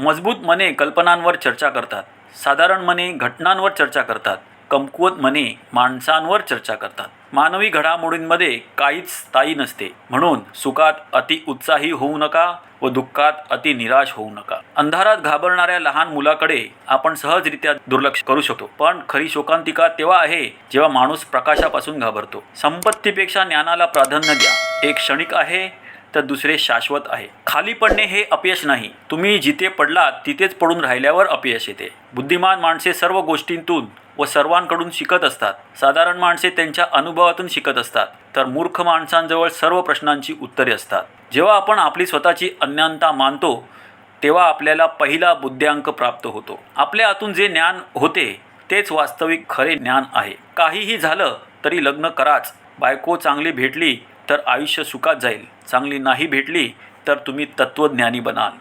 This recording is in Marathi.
मजबूत मने कल्पनांवर चर्चा करतात. साधारण मने घटनांवर चर्चा करतात. कमकुवत मने माणसांवर चर्चा करतात. मानवी घडामोडींमध्ये काहीच स्थायी नसते. म्हणून सुखात अति उत्साही होऊ नका व दुःखात अति निराश होऊ नका. अंधारात घाबरणाऱ्या लहान मुलाकडे आपण सहजरित्या दुर्लक्ष करू शकतो. पण खरी शोकांतिका तेव्हा आहे जेव्हा माणूस प्रकाशापासून घाबरतो. संपत्तीपेक्षा ज्ञानाला प्राधान्य द्या. एक क्षणिक आहे तर दुसरे शाश्वत आहे. खाली पडणे हे अपयश नाही. तुम्ही जिथे पडलात तिथेच पडून राहिल्यावर अपयश येते. बुद्धिमान माणसे सर्व गोष्टींतून व सर्वांकडून शिकत असतात. साधारण माणसे त्यांच्या अनुभवातून शिकत असतात. तर मूर्ख माणसांजवळ सर्व प्रश्नांची उत्तरे असतात. जेव्हा आपण आपली स्वतःची अज्ञानता मानतो तेव्हा आपल्याला पहिला बुद्ध्यांक प्राप्त होतो. आपल्या आतून जे ज्ञान होते तेच वास्तविक खरे ज्ञान आहे. काहीही झालं तरी लग्न कराच. बायको चांगली भेटली तर आयुष्य सुखात जाईल. चांगली नाही भेटली तर तुम्ही तत्त्वज्ञानी बनाल.